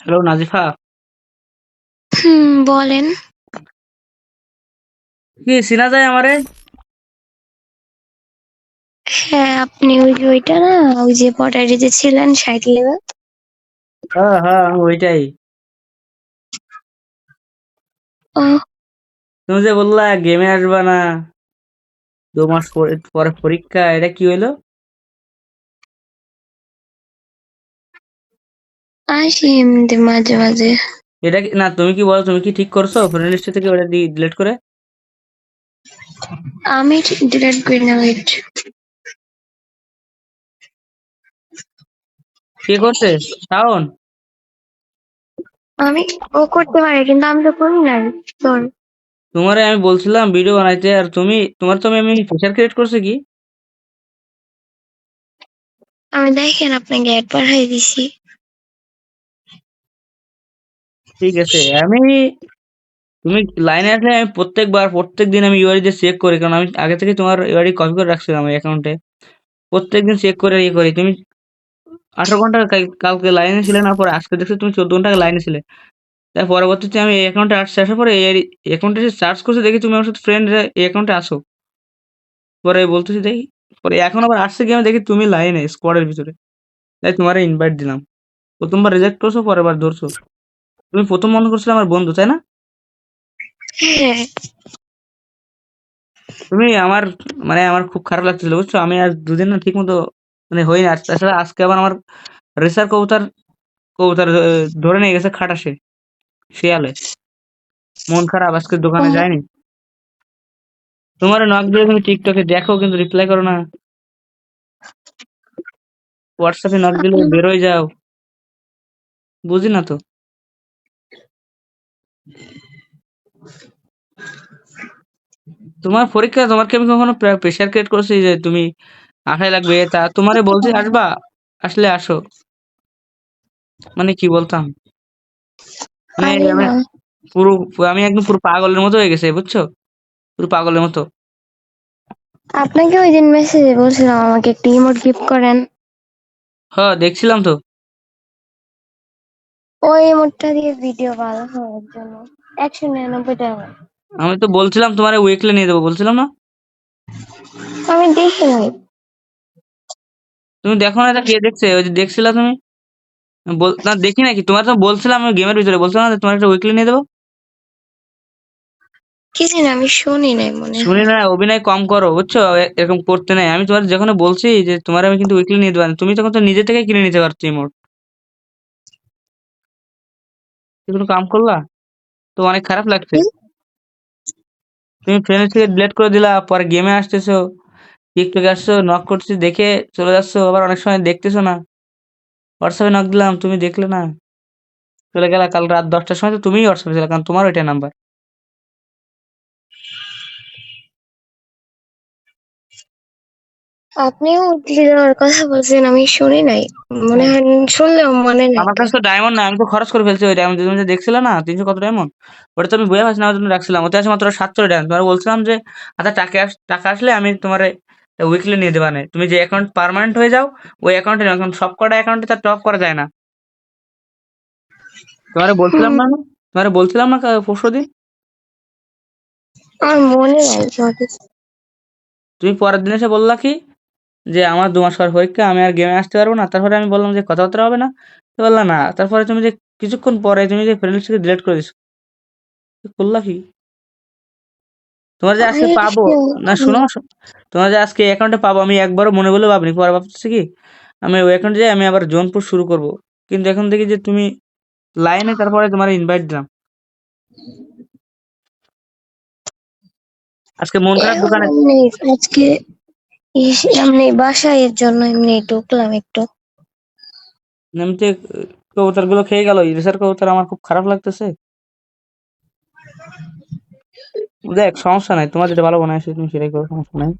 Hello Nazifa. হুম বলেন। কি চিনা যায় আমারে? হ্যাঁ আপনি ওই যে ওইটা না ওই যে পটারিতে ছিলেন ষাট লেভেল হ্যাঁ হ্যাঁ ওইটাই। ও। তুমি যে বললা গেমে আসবা না দু মাস পরে পরে পরীক্ষা এটা কি হইল? আসি এমনিতে মাঝে মাঝে। এটা কি না তুমি কি বলো তুমি কি ঠিক করছ? ফ্রেন্ড লিস্ট থেকে ওটা ডিলিট করে? আমি ডিলেট করি না ওয়েট কে করছে শাওন? আমি ও করতে পারে কিন্তু আমি তো করি নাই তোর তোমারে আমি বলছিলাম ভিডিও বানাইতে আর তুমি তোমার তো আমি প্রেশার ক্রিয়েট করছে কি? আমি দেখেন আপনাকে অ্যাড পাঠাই দিছি। ঠিক আছে, আমি তুমি লাইনে আসলে আমি প্রত্যেকবার প্রত্যেক দিন আমি ইউআইডি দিয়ে চেক করি, কারণ আমি আগে থেকে তোমার ইউআইডি কপি করে রাখছিলাম এই অ্যাকাউন্টে প্রত্যেক দিন চেক করে ইয়ে করি। তুমি আঠারো ঘণ্টা কালকে লাইনে ছিলে না, পরে আজকে দেখছি তুমি চোদ্দ ঘণ্টা লাইনে ছিলে। তার পরবর্তীতে আমি এই অ্যাকাউন্টে আসছে আসার পরে এই অ্যাকাউন্টে এসে সার্চ করছি, দেখি তুমি আমার সাথে ফ্রেন্ড এই অ্যাকাউন্টে আসো। পরে বলতেছি, দেখি। পরে এখন আবার আসছে কি আমি দেখি তুমি লাইনে স্কোয়াডের ভিতরে। তাই তোমার ইনভাইট দিলাম। প্রথমবার রিজেক্ট করছ পরের বার ধরছো। তুমি প্রথম মনে করছিলে আমার বন্ধু তাই না? হ্যাঁ। তুমি আমার মানে আমার খুব খারাপ লাগছিল বুঝছ? আমি আজ দুদিন না ঠিক মতো মানে হই না। আর তাছাড়া আজকে আবার আমার রেসার কবুতর কবুতর ধরে নিয়ে গেছে খাটাসে শিয়ালে। মন খারাপ আজকে দোকানে যায়নি। তোমার নক দিয়ে তুমি টিকটকে দেখো কিন্তু রিপ্লাই করো না। হোয়াটসঅ্যাপে নক দিলে বেরোয় যাও। বুঝি না তো। তোমার পরীক্ষা তোমাকে আমি কখনো প্রেশার ক্রিয়েট করছি যে তুমি আশায় লাগবে? তা তোমারে বলছি আসবা আসলে আসো। মানে কি বলতাম? মানে পুরো আমি একদম পুরো পাগলের মতো হয়ে গেছে বুঝছ? পুরো পাগলের মতো। আপনাকে ওই দিন মেসেজে বলছিলাম আমাকে একটা ইমোট গিফট করেন। হ্যাঁ দেখছিলাম তো। ওই ইমোটটা দিয়ে ভিডিও ভালো হওয়ার জন্য। একশো নিরানব্বই টাকা। আমি তো বলছিলাম তোমার উইকলি নিয়ে দেবো বলছিলাম না? আমি দেখি নাই তুমি দেখো না এটা কে দেখছে? ওই যে দেখছিলা তুমি? বল- না দেখি নাকি? তোমার তো বলছিলাম আমি গেমের ভিতরে বলছিলাম না তোমার একটা উইকলি নিয়ে দেবো? কিছু না আমি শুনি নাই মনে শুনি না অভিনয় কম করো বুঝছ? এরকম করতে নাই। আমি তোমার যখন বলছি যে তোমার আমি কিন্তু উইকলি নিয়ে দেবো না, তুমি তখন তো নিজে থেকে কিনে নিতে পারছ ইমোট কোনো কাম করলা? তো অনেক খারাপ লাগছে। তুমি ফ্রেন্ড থেকে ডিলেট করে দিলা পরে গেমে আসতেছো টিকটকে আসছো নক করছি দেখে চলে যাচ্ছো আবার অনেক সময় দেখতেছো না। হোয়াটসঅ্যাপে নক দিলাম তুমি দেখলে না। চলে গেলা কাল রাত দশটার সময় তো তুমিই হোয়াটসঅ্যাপে ছিলে কারণ তোমার ওইটা নাম্বার আপনিও দেওয়ার কথা বলছেন আমি শুনি নাই। মনে হয় শুনলেও মনে নেই। আমার কাছে তো ডায়মন্ড না আমি তো খরচ করে ফেলছি ওই ডায়মন্ড তুমি যে দেখছিলে না তিনশো কত ডায়মন্ড ওটা তো আমি বইয়া পাচ্ছি না ওর জন্য রাখছিলাম। ওতে আছে মাত্র সাতশো ডায়মন্ড তোমার বলছিলাম যে আচ্ছা টাকা টাকা আসলে আমি তোমার উইকলি নিয়ে দেবা না তুমি যে অ্যাকাউন্ট পার্মানেন্ট হয়ে যাও ওই অ্যাকাউন্টে এখন সব কটা অ্যাকাউন্টে তার টপ করা যায় না। তোমারে বলছিলাম না? তোমারে বলছিলাম না পরশু দিন? মনে নাই তুমি পরের দিন এসে বললা কি যে আমার দু মাস পর পরীক্ষা আমি আর গেমে আসতে পারব না। তারপরে আমি বললাম যে কথাবার্তা হবে না। তো বললা না তারপরে তুমি যে কিছুক্ষণ পরে তুমি যে ফ্রেন্ড লিস্টকে ডিলিট করে দিছো করলা কি? তোমার যে আজকে পাবো না শোনো তোমার যে আজকে অ্যাকাউন্টে পাবো আমি একবারও মনে বলে ভাবিনি পরে ভাবতেছি কি? আমি ওই অ্যাকাউন্টে যাই আমি আবার জোনপুর শুরু করব। কিন্তু এখন দেখি যে তুমি লাইনে তারপরে তোমার ইনভাইট দিলাম। আজকে মন খারাপ দোকানে আজকে এমনি বাসায় এর জন্য এমনি ঢুকলাম একটু। এমনিতে কবুতরগুলো খেয়ে গেল, ইলিশের কবুতর আমার খুব খারাপ লাগতেছে। দেখ, সমস্যা নাই, তোমার যেটা ভালো মনে হয় তুমি সেটাই করো, সমস্যা নাই।